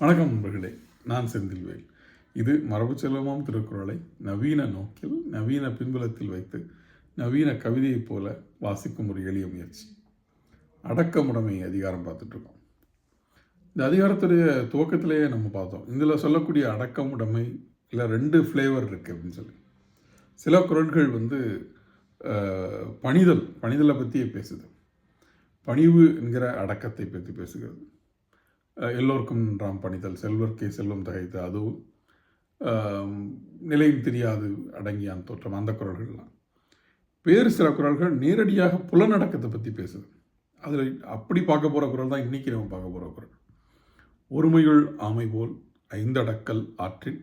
வணக்கம் நண்பர்களே நான் செந்தில்வேல். இது மரபு செல்வமாம் திருக்குறளை நவீன நோக்கில் நவீன பின்புலத்தில் வைத்து நவீன கவிதையைப் போல வாசிக்கும் ஒரு எளிய முயற்சி. அடக்கமுடைமை அதிகாரம் பார்த்துட்ருக்கோம். இந்த அதிகாரத்துடைய துவக்கத்திலேயே நம்ம பார்த்தோம். இதில் சொல்லக்கூடிய அடக்கமுடைமை இல்லை ரெண்டு ஃப்ளேவர் இருக்குது அப்படின்னு சொல்லி. சில குரல்கள் வந்து பணிதல் பணிதலை பற்றியே பேசுது. பணிவு என்கிற அடக்கத்தை பற்றி பேசுகிறது. எல்லோருக்கும் நன்றாம் பணிதல் செல்வர்க்கே செல்வம் தகைத்து அதுவும் நிலையும் தெரியாது அடங்கியான் தோற்றம் அந்த குரல்கள்லாம். வேறு சில குரல்கள் நேரடியாக புலனடக்கத்தை பற்றி பேசுது. அதில் அப்படி பார்க்க போகிற குரல் தான் இன்னைக்கு நம்ம பார்க்க போகிற குரல். ஒருமையுள் ஆமை போல் ஐந்தடக்கல் ஆற்றின்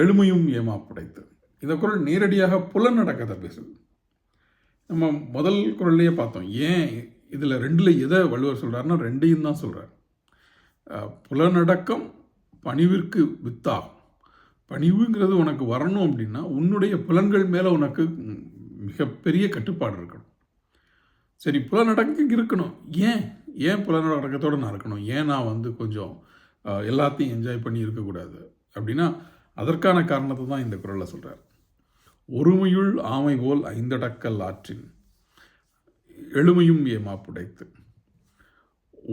எளிமையும் ஏமா படைத்து. இந்த குரல் நேரடியாக புலனடக்கத்தை பேசுது. நம்ம முதல் குரல்லையே பார்த்தோம். ஏன் இதில் ரெண்டில் எதை வள்ளுவர் சொல்கிறாருன்னா ரெண்டையும் தான் சொல்கிறார் புலநடக்கம் பணிவிற்கு வித்தாகும். பணிவுங்கிறது உனக்கு வரணும் அப்படின்னா உன்னுடைய புலன்கள் மேலே உனக்கு மிகப்பெரிய கட்டுப்பாடு இருக்கணும். சரி புலநடக்கம் இருக்கணும். ஏன்? ஏன் புலநடக்கத்தோடு நான் இருக்கணும்? ஏன் நான் வந்து கொஞ்சம் எல்லாத்தையும் என்ஜாய் பண்ணி இருக்கக்கூடாது? அப்படின்னா அதற்கான காரணத்தை தான் இந்த குரலில் சொல்கிறார் ஒருமையுள் ஆமை போல் ஐந்தடக்கல் ஆற்றின் எழுமையும் ஏமா புடைத்து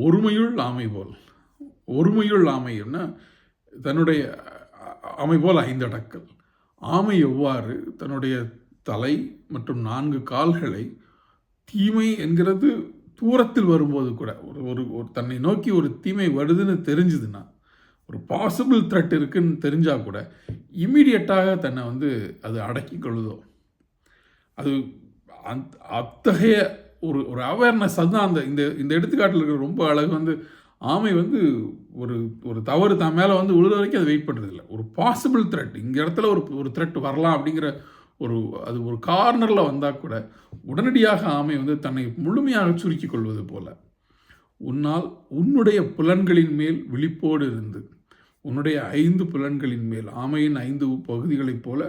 ஒருமையுள் ஆமை போல் ஒருமையுள் ஆமைன்னா தன்னுடைய ஆமை போல் ஐந்தடக்கல். ஆமை எவ்வாறு தன்னுடைய தலை மற்றும் நான்கு கால்களை தீமை என்கிறது தூரத்தில் வரும்போது கூட ஒரு ஒரு ஒரு தன்னை நோக்கி ஒரு தீமை வருதுன்னு தெரிஞ்சுதுன்னா ஒரு பாசிபிள் த்ரெட் இருக்குன்னு தெரிஞ்சால் கூட இம்மீடியட்டாக தன்னை வந்து அது அடக்கி கொள்ளுதோ. அது அந் அத்தகைய ஒரு ஒரு அவேர்னஸ் அதுதான் அந்த இந்த இந்த எடுத்துக்காட்டில் இருக்கிற ரொம்ப அழகு வந்து ஆமை வந்து ஒரு ஒரு தவறு தான். மேலே வந்து உழுற வரைக்கும் அது வெயிட் பண்ணுறதில்ல ஒரு பாசிபிள் த்ரெட் இங்கே இடத்துல ஒரு ஒரு த்ரெட் வரலாம் அப்படிங்கிற ஒரு அது ஒரு கார்னரில் வந்தால் கூட உடனடியாக ஆமை வந்து தன்னை முழுமையாக சுருக்கி கொள்வது போல உன்னால் உன்னுடைய புலன்களின் மேல் விழிப்போடு இருந்து உன்னுடைய ஐந்து புலன்களின் மேல் ஆமையின் ஐந்து பகுதிகளைப் போல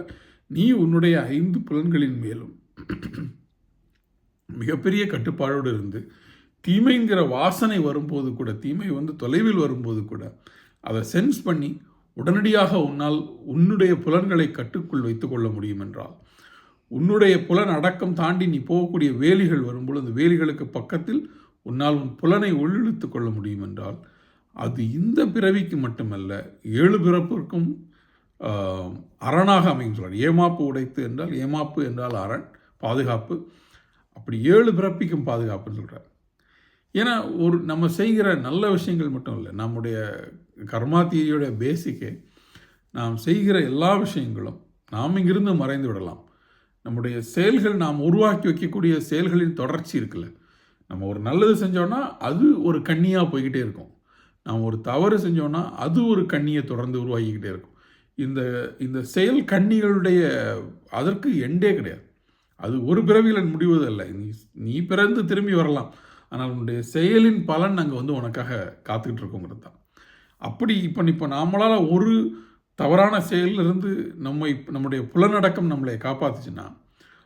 நீ உன்னுடைய ஐந்து புலன்களின் மேலும் மிகப்பெரிய கட்டுப்பாடோடு இருந்து தீமைங்கிற வாசனை வரும்போது கூட தீமை வந்து தொலைவில் வரும்போது கூட அதை சென்ஸ் பண்ணி உடனடியாக உன்னால் உன்னுடைய புலன்களை கட்டுக்குள் வைத்துக்கொள்ள முடியும் என்றால் உன்னுடைய புலன் அடக்கம் தாண்டி நீ போகக்கூடிய வேலிகள் வரும்பொழுது அந்த வேலிகளுக்கு பக்கத்தில் உன்னால் உன் புலனை உள்ளிழுத்து கொள்ள முடியும் என்றால் அது இந்த பிறவிக்கு மட்டுமல்ல ஏழு பிறப்பிற்கும் அரணாக அமையும் சொல்கிறார் ஏமாப்பு உடைத்து என்றால் ஏமாப்பு என்றால் அரண் பாதுகாப்பு. அப்படி ஏழு பிறப்பிக்கும் பாதுகாப்புன்னு சொல்கிறார் ஏன்னா ஒரு நம்ம செய்கிற நல்ல விஷயங்கள் மட்டும் இல்லை நம்முடைய கர்மா தியரியோட பேசிக்கே நாம் செய்கிற எல்லா விஷயங்களும் நாம் இங்கிருந்து மறைந்து விடலாம். நம்முடைய செயல்கள் நாம் உருவாக்கி வைக்கக்கூடிய செயல்களின் தொடர்ச்சி இருக்குல்ல நம்ம ஒரு நல்லது செஞ்சோன்னா அது ஒரு கண்ணியாக போய்கிட்டே இருக்கும். நாம் ஒரு தவறு செஞ்சோன்னா அது ஒரு கண்ணியை தொடர்ந்து உருவாக்கிக்கிட்டே இருக்கும். இந்த இந்த செயல் கண்ணிகளுடைய அதற்கு எண்டே கிடையாது. அது ஒரு பிறவியில் முடிவதல்ல. நீ நீ பிறந்து திரும்பி வரலாம். ஆனால் உன்னுடைய செயலின் பலன் அங்கே வந்து உனக்காக காத்துக்கிட்டு இருக்கோங்கிறது தான். அப்படி இப்போ இப்போ நாமளால் ஒரு தவறான செயலிலிருந்து நம்மை நம்முடைய புலனடக்கம் நம்மளை காப்பாத்துச்சுன்னா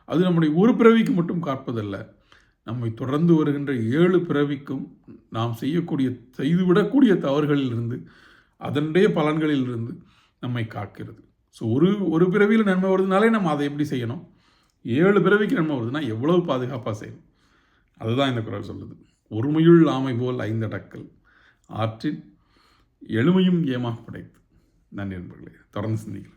அது நம்முடைய ஒரு பிறவிக்கு மட்டும் காப்பதல்ல. நம்மை தொடர்ந்து வருகின்ற ஏழு பிறவிக்கும் நாம் செய்யக்கூடிய செய்துவிடக்கூடிய தவறுகளிலிருந்து அதனுடைய பலன்களிலிருந்து நம்மை காக்கிறது. ஸோ ஒரு ஒரு பிறவியில் நன்மை வருதுனாலே நம்ம அதை எப்படி செய்யணும்? ஏழு பிறவிக்கு நன்மை வருதுன்னா எவ்வளவு பாதுகாப்பாக செய்யணும்? அதுதான் இந்த குரல் சொல்லுது ஒருமையுள் ஆமை போல் ஐந்தடக்கல் ஆற்றின் எளிமையும் ஏமாக படைத்து நன்றி நண்பர்களே. தொடர்ந்து சிந்திக்கலாம்.